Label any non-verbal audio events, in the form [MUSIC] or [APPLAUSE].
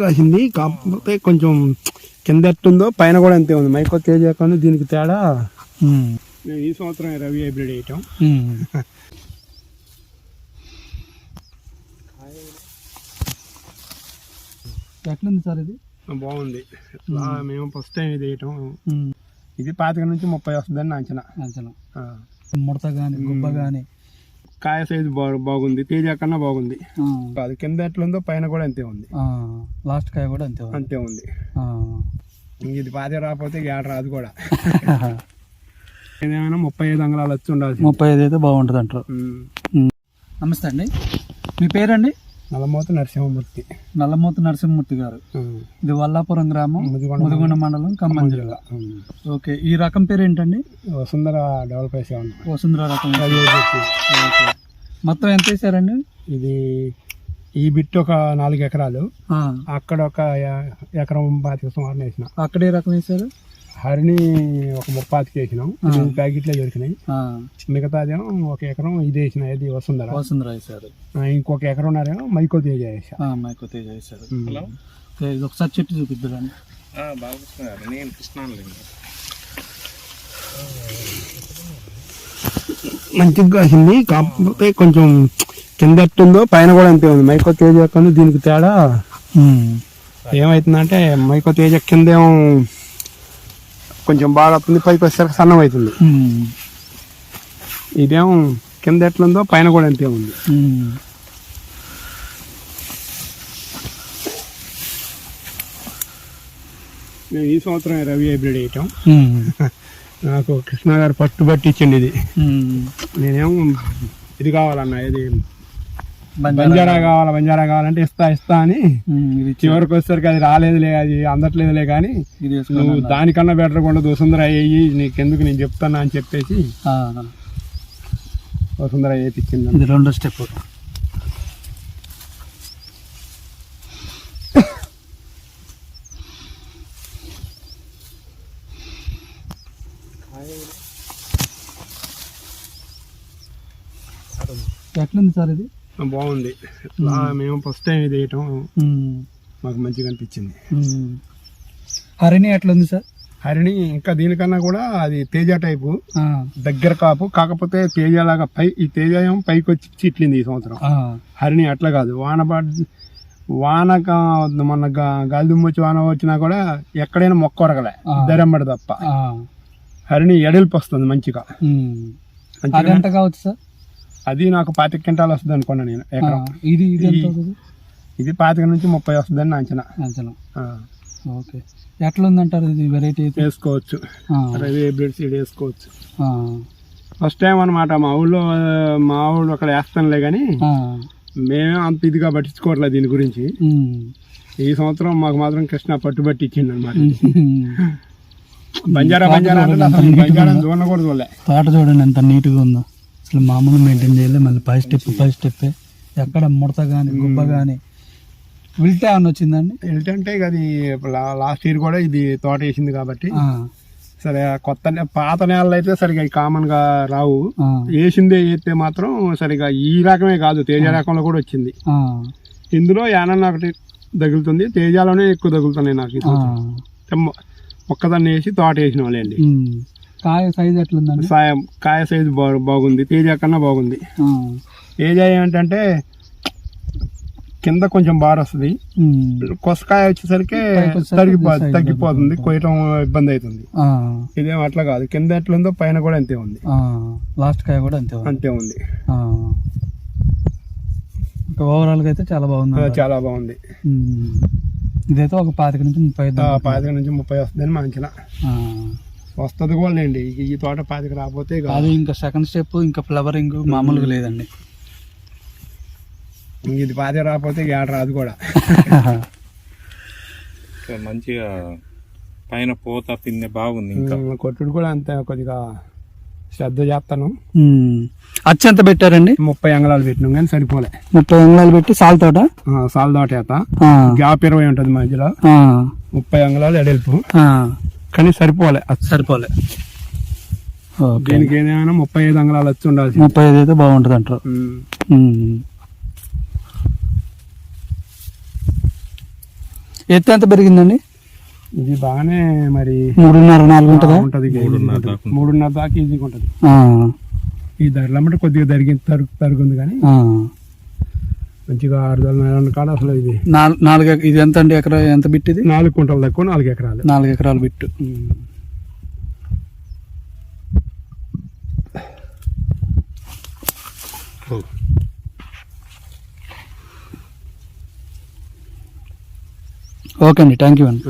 కాసింది కాకపోతే కొంచెం కింద ఎట్టుందో పైన కూడా అంతే ఉంది. మైకో తేజ కానీ దీనికి తేడా మేము ఈ సంవత్సరం రవి హైబ్రిడ్ వేయటం. ఎట్లుంది సార్ ఇది? బాగుంది. మేము ఫస్ట్ టైం ఇది వేయటం. ఇది పాతిక నుంచి ముప్పై వస్తుందని అంచనా. అంచనా. ముడత గాని గుబ్బ గాని. కాయ సైజు బాగుంది తేజ కన్నా బాగుంది. అది కింద ఎట్లుందో పైన కూడా అంతే ఉంది. లాస్ట్ కాయ కూడా అంతే. అంతే ఉంది. ఇది పాతిక రాకపోతే ఏడ రాదు కూడా. [LAUGHS] ఏదేమైనా ముప్పై ఐదు అంగళాలు వచ్చి ఉండాల్సి ముప్పై ఐదు అయితే బాగుంటుంది అంటారు. నమస్తే అండి. మీ పేరండి? నల్లమూత నరసింహమూర్తి. నల్లమూత నరసింహమూర్తి గారు. ఇది వల్లాపురం గ్రామం ముదిగొండ మండలం. ఖమ్మం జిల్లా. ఓకే ఈ రకం పేరు ఏంటండి వసుంధర డెవలప్ చేసే వసుంధర రకం. ఓకే. మొత్తం ఎంత వేసారండి? ఇది ఈ బిట్ ఒక నాలుగు ఎకరాలు. ఆ. అక్కడ ఒక ఎకరం పాతిక సుమారు వేసినాం. అక్కడ ఏ రకం వేసారు? హరిని ఒక ముప్పాతికి వేసినాం. ప్యాకెట్లే దొరికినాయి. ఆ. మిగతాదేమో ఒక ఎకరం ఇది వేసిన ఇది వసుంధర. వసుంధర వేసారు. ఇంకొక ఎకరంన్నరేమో మైకో తేజ వేసా. ఆ, మైకో తేజ వేసారు. ఇది ఒకసారి చెట్టు చూపిద్దురండి. నేను కృష్ణాలండి మంచిగా కాసింది కాకపోతే కొంచెం కింద ఎట్టుందో పైన కూడా అంతే ఉంది. మైకో తేజ కానీ దీనికి తేడా ఏమవుతుందంటే మైకో తేజ కిందేమో కొంచెం బాగా వస్తుంది. పైకి వచ్చేసరికి సన్నం అవుతుంది ఇదేమో కింద ఎట్లుందో పైన కూడా అంతే ఉంది. మేము ఈ సంవత్సరం రవి హైబ్రిడ్ వేయటం. [LAUGHS] నాకు కృష్ణ గారు పట్టుబట్టి ఇచ్చింది ఇది. నేనేమో ఇది కావాలన్నా ఇది బంజారా కావాలా? బంజారా కావాలంటే ఇస్తా ఇస్తా అని ఇది చివరికి వచ్చేసరికి అది రాలేదులే అది అందట్లేదులే కానీ. నువ్వు దానికన్నా బెటర్ కూడా వసుంధర అయ్యి నీకెందుకు నేను చెప్తానా అని చెప్పేసి వసుంధర వేయించింది ఇది రెండో స్టెప్ ఎట్లుంది సార్ ఇది? బాగుంది. ఇట్లా మేము. ఫస్ట్ టైం ఇది వేయటం. మాకు మంచిగా అనిపించింది. హరిణి ఎట్లుంది సార్? హరిణి ఇంకా దీనికన్నా కూడా అది తేజ టైపు. దగ్గర కాపు. కాకపోతే తేజ లాగా పై ఈ తేజ ఏమో పైకి వచ్చి చిట్లింది ఈ సంవత్సరం. హరిణి అట్లా కాదు. వాన వాన గా- మొన్న గా- గాలి దుమ్ము వచ్చి వాన వచ్చినా కూడా ఎక్కడైనా మొక్క ఆ. దరెంబడి తప్ప. హరిణి ఎడల్పు వస్తుంది మంచిగా. అది ఎంత కావచ్చు సార్? అది నాకు పాతిక క్వింటాలు వస్తుంది అనుకున్నా నేను ఎకరం. ఇది పాతిక నుంచి ముప్పై వస్తుందని నా అంచనా. అంచనా. ఓకే. ఎట్లుందంటారు ఇది వెరైటీ వేసుకోవచ్చు. రవి హైబ్రిడ్ సీడ్ వేసుకోవచ్చు. ఫస్ట్ టైం అనమాట మా ఊళ్ళో మా ఊళ్ళో అక్కడ వేస్తానులే కానీ మేమే అంత ఇదిగా పట్టించుకోవట్లేదు దీని గురించి. ఈ సంవత్సరం మాకు మాత్రం కృష్ణ పట్టుబట్టి ఇచ్చింది అనమాట. బంజారా బంజారా అంటే అసలు బంజారా చూడ కూడా చూడలే. తోట చూడండి ఎంత నీట్గా ఉందో. అసలు మామూలు మెయింటైన్ చేయలేదు మళ్ళీ పై స్టెప్ పై స్టెప్. ఎక్కడ ముడత కానీ గుబ్బ కానీ విల్టే ఏమన్నా వచ్చిందండి? ఏంటంటే ఇక అది లాస్ట్ ఇయర్ కూడా ఇది తోట వేసింది కాబట్టి. సరే కొత్త పాత నేలలు అయితే సరిగా కామన్గా రావు. వేసిందే వేస్తే మాత్రం సరిగా ఈ రకమే కాదు తేజ రకంలో కూడా వచ్చింది. ఇందులో యానన్న ఒకటి తగులుతుంది తేజాలోనే ఎక్కువ తగులుతున్నాయి నాకు ఒక్కదాన్ని వేసి తోట వేసిన వాళ్ళండి. కాయ సైజ్ ఎట్లుందండి? సాయం కాయ సైజు బాగుంది. తేజ కన్నా బాగుంది. తేజ ఏంటంటే కింద కొంచెం బాగా వస్తుంది. కొసకాయ వచ్చేసరికి పైకి వచ్చేసరికి తగ్గిపో size తగ్గిపోతుంది. కొయ్యటం ఇబ్బంది అవుతుంది. ఇదేం అట్లా కాదు. కింద ఎట్లుందో పైన కూడా అంతే ఉంది. లాస్ట్ కాయ కూడా అంతే ఉంది. అంతే ఉంది. ఓవరాల్గా అయితే చాలా బాగుంది. చాలా బాగుంది. ఇదైతే ఒక పాతిక నుంచి ముప్పై. పాతిక నుంచి ముప్పై వస్తుందని మా అంచనా ఆ. వస్తుంది కూడా లేండి ఈ- తోట పాతిక రాకపోతే ఇక అది ఇంకా సెకండ్ స్టెప్ ఇంకా ఫ్లవరింగ్ మామూలుగా లేదండి ఇది పాతిక రాకపోతే ఏడ రాదు కూడా మంచిగా పైన పోత పిందె బాగుంది ఇంకా కొట్టుడు కూడా అంత కొద్దిగా శ్రద్ధ చేస్తాను. ఉమ్. అచ్చు ఎంత పెట్టారండి? ముప్పై అంగళాలు పెట్టినాం కానీ సరిపోలే. ముప్పై అంగుళాలు పెట్టి సాల్ తోట? సాల్ తోట ఆ, గ్యాప్ ఇరవై ఉంటుంది మధ్యలో. ముప్పై అంగళాలు ఎడల్పు. కానీ సరిపోలే. సరిపోలే. దీనికి ఏదైనా ముప్పై ఐదు అంగళాలు వచ్చి ఉండాల్సి ముప్పై ఐదు అయితే బాగుంటుంది అంటారు. ఎత్తు ఎంత పెరిగిందండి? ఇది బాగానే మరి మూడున్నర నాలుగు ఉంటుందా? ఉంటది మూడున్నర దాకా ఈజీగా ఉంటుంది. ఆ, ఈ ధరలమ్మట కొద్దిగా తరిగి తరుగు తరుగుంది కానీ ఆ. మంచిగా ఆరు నెలల కాడ అసలు ఇది. నాల్- నాలుగు ఇది ఎంత అండి ఎకరా ఎంత బిట్ ఇది నాలుగు కుంటలు తక్కువ నాలుగు ఎకరాలు. నాలుగు ఎకరాలు బిట్టు. ఓకే అండి థ్యాంక్ యూ అండి.